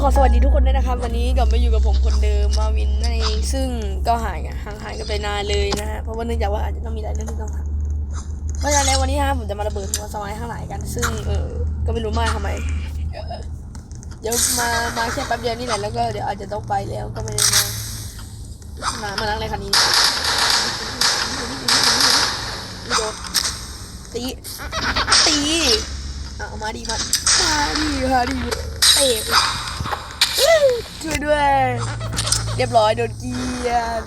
ขอสวัสดีทุกคนด้วยนะครับ วันนี้กลับมาอยู่กับผมคนเดิมมาวินนั่นเองซึ่งก็หายห่างหายกันไปนานเลยนะฮะเพราะว่าเนื่องจากว่าอาจจะต้องมีหลายเรื่องที่ต้องทำเพราะฉะนั้นวันนี้ฮะผมจะมาระเบิดหัวสวายข้างหลังกัน ซึ่งเออก็ไม่รู้มากทำไมเดี๋ยวมามาแค่แป๊บเดียวนี่แหละแล้วก็เดี๋ยวอาจจะต้องไปแล้วก็ไม่ได้มามามานั่งในคันนี้ไม่โดนตีตีเอามาดีมามาดีมาดีเตะ ช่วยด้วย เรียบร้อยโดนเกลียน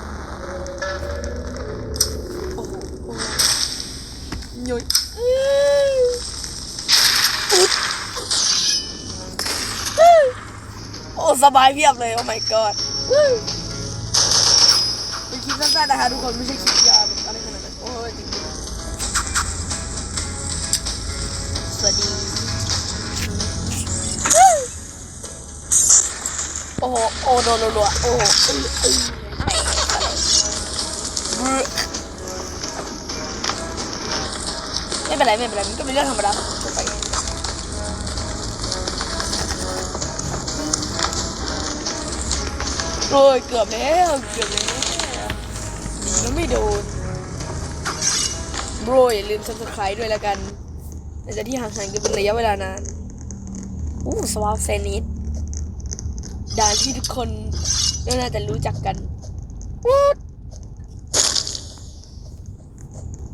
โอ้โหโยยอุ๊ดโอ้สบายเพียบเลย โอ้ my god เป็นคลิปสั้นๆนะคะทุกคนไม่ใช่คลิปยาว อ้โหโอ้โดนรัวๆโอ้โหไม่เป็นไรไม่เป็นไรมันก็เป็นเรื่องธรรมดาไปโอ้ยเกือบแล้วเกือบแล้วดีนะไม่โดนโบรอย่าลืม subscribe ด้วยล้วกันหลังจากที่ห่างหายกันเป็นระยะเวลานานอู้สวาฟเซนิส ด่านที่ทุกคนน่าจะรู้จักกันวูด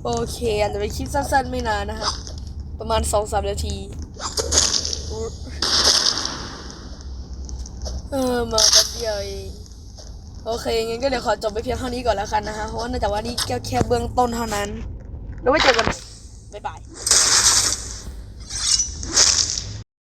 โอเคอาจจะเป็นคลิปสั้นๆไม่นานนะคะประมาณสองสามนาทีวูดเออมาแป๊บเดียวเองโอเคงั้นก็เดี๋ยวขอจบไปเพียงเท่านี้ก่อนแล้วกันนะคะเพราะว่าเนื่องจากว่านี่แค่แค่เบื้องต้นเท่านั้นแล้วไว้เจอกันบ๊ายบาย